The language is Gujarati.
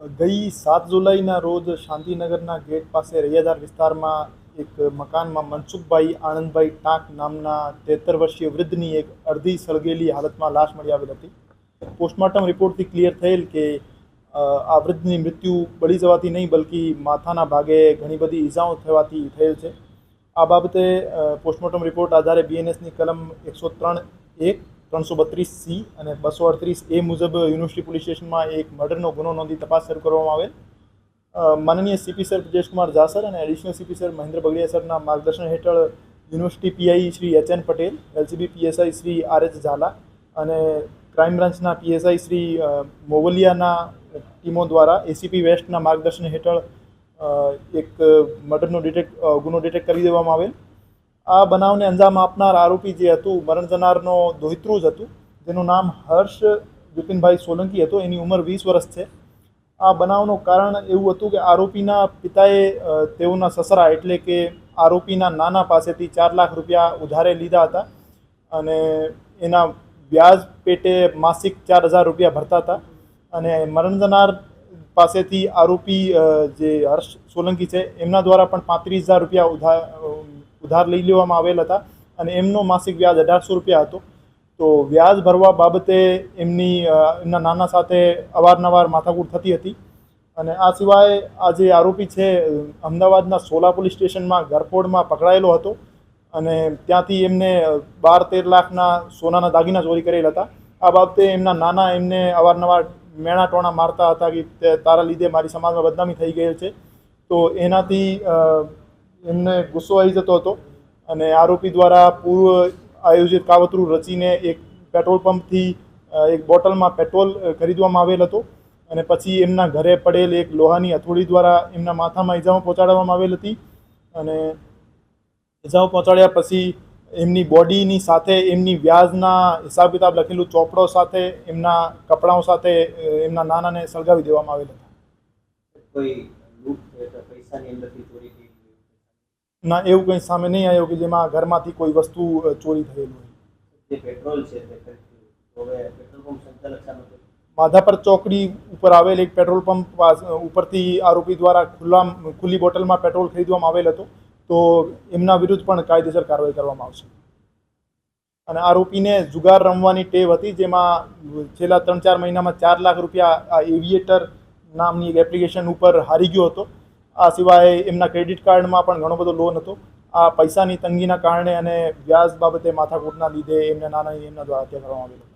ગઈ સાત જુલાઈના રોજ શાંતિનગરના ગેટ પાસે રૈયાદાર વિસ્તારમાં એક મકાનમાં મનસુખભાઈ આનંદભાઈ ટાંક નામના તેતર વર્ષીય વૃદ્ધની એક અડધી સળગેલી હાલતમાં લાશ મળી આવેલ હતી. પોસ્ટમોર્ટમ રિપોર્ટથી ક્લિયર થયેલ કે આ વૃદ્ધની મૃત્યુ બળી જવાથી નહીં, બલકી માથાના ભાગે ઘણી બધી ઈજાઓ થવાથી થયેલ છે. આ બાબતે પોસ્ટમોર્ટમ રિપોર્ટ આધારે બીએનએસની કલમ એકસો ત્રણ એક ત્રણસો બત્રીસ સી અને બસો અડત્રીસ એ મુજબ યુનિવર્સિટી પોલીસ સ્ટેશનમાં એક મર્ડરનો ગુનો નોંધી તપાસ શરૂ કરવામાં આવેલ. માનનીય CP sir Brajeshkumar Jha sir અને additional CP sir Mahendra Bagadiya સરના માર્ગદર્શન હેઠળ university PI Shri H N Patel, LCB PSI Shri R H Jhala અને ક્રાઇમ બ્રાન્ચના પીએસઆઈ શ્રી મોવલિયાના ટીમો દ્વારા એસીપી વેસ્ટના માર્ગદર્શન હેઠળ એક મર્ડરનો ડિટેક્ટ ગુનો ડિટેક્ટ કરી દેવામાં આવેલ. આ બનાવને અંજામ આપનાર આરોપી જે હતું, મરણ જનારનો દોહિત્રુ જ હતું. જેનું નામ હર્ષ વિપિનભાઈ સોલંકી હતો. એની ઉંમર વીસ વર્ષ છે. આ બનાવનું કારણ એવું હતું કે આરોપીના પિતાએ તેઓના સસરા એટલે કે આરોપીના નાના પાસેથી ચાર લાખ રૂપિયા ઉધારે લીધા હતા અને એના વ્યાજ પેટે માસિક ચાર હજાર રૂપિયા ભરતા હતા. અને મરણ જનાર પાસેથી આરોપી જે હર્ષ સોલંકી છે, એમના દ્વારા પણ પાંત્રીસ હજાર રૂપિયા ઉધાર ઉધાર લઈ લેવામાં આવેલ હતા અને એમનો માસિક વ્યાજ અઢારસો રૂપિયા હતો. તો વ્યાજ ભરવા બાબતે એમની એમના નાના સાથે અવારનવાર માથાકૂટ થતી હતી. અને આ સિવાય આ જે આરોપી છે, અમદાવાદના સોલા પોલીસ સ્ટેશનમાં ગરફોડમાં પકડાયેલો હતો અને ત્યાંથી એમને બાર તેર લાખના સોનાના દાગીના ચોરી કરેલ હતા. આ બાબતે એમના નાના એમને અવારનવાર મેણા ટોણા મારતા હતા કે તારા લીધે મારી સમાજમાં બદનામી થઈ ગયેલ છે. તો એનાથી એમને ગુસ્સો આવી જતો હતો અને આરોપી દ્વારા પૂર્વ આયોજિત કાવતરું રચીને એક પેટ્રોલ પંપથી એક બોટલમાં પેટ્રોલ ખરીદવામાં આવેલ હતો અને પછી એમના ઘરે પડેલ એક લોહાની હથોડી દ્વારા એમના માથામાં ઇજાઓ પહોંચાડવામાં આવેલ હતી અને ઈજાઓ પહોંચાડ્યા પછી એમની બોડીની સાથે એમની વ્યાજના હિસાબ કિતાબ લખેલું ચોપડો સાથે એમના કપડાઓ સાથે એમના નાનાને સળગાવી દેવામાં આવેલ હતા. કોઈ પૈસાની અંદરથી ચોરી ના એવું કંઈ સામે નહીં આવ્યું કે જેમાં ઘરમાંથી કોઈ વસ્તુ ચોરી થયેલું હોય. જે પેટ્રોલ છે માધાપર ચોકડી ઉપર આવેલ એક પેટ્રોલ પંપ ઉપરથી આરોપી દ્વારા ખુલ્લા ખુલ્લી બોટલમાં પેટ્રોલ ખરીદવામાં આવેલ હતો. તો એમના વિરુદ્ધ પણ કાયદેસર કાર્યવાહી કરવામાં આવશે. અને આરોપીને જુગાર રમવાની ટેવ હતી જેમાં છેલ્લા ત્રણ ચાર મહિનામાં ચાર લાખ રૂપિયા આ એવિએટર નામની એક એપ્લિકેશન ઉપર હારી ગયો હતો. આ સિવાય એમના ક્રેડિટ કાર્ડમાં પણ ઘણો બધો લોન હતો. આ પૈસાની તંગીના કારણે અને વ્યાજ બાબતે માથાકૂટના લીધે એમને નાના એમના દ્વારા હત્યા કરવામાં આવેલો.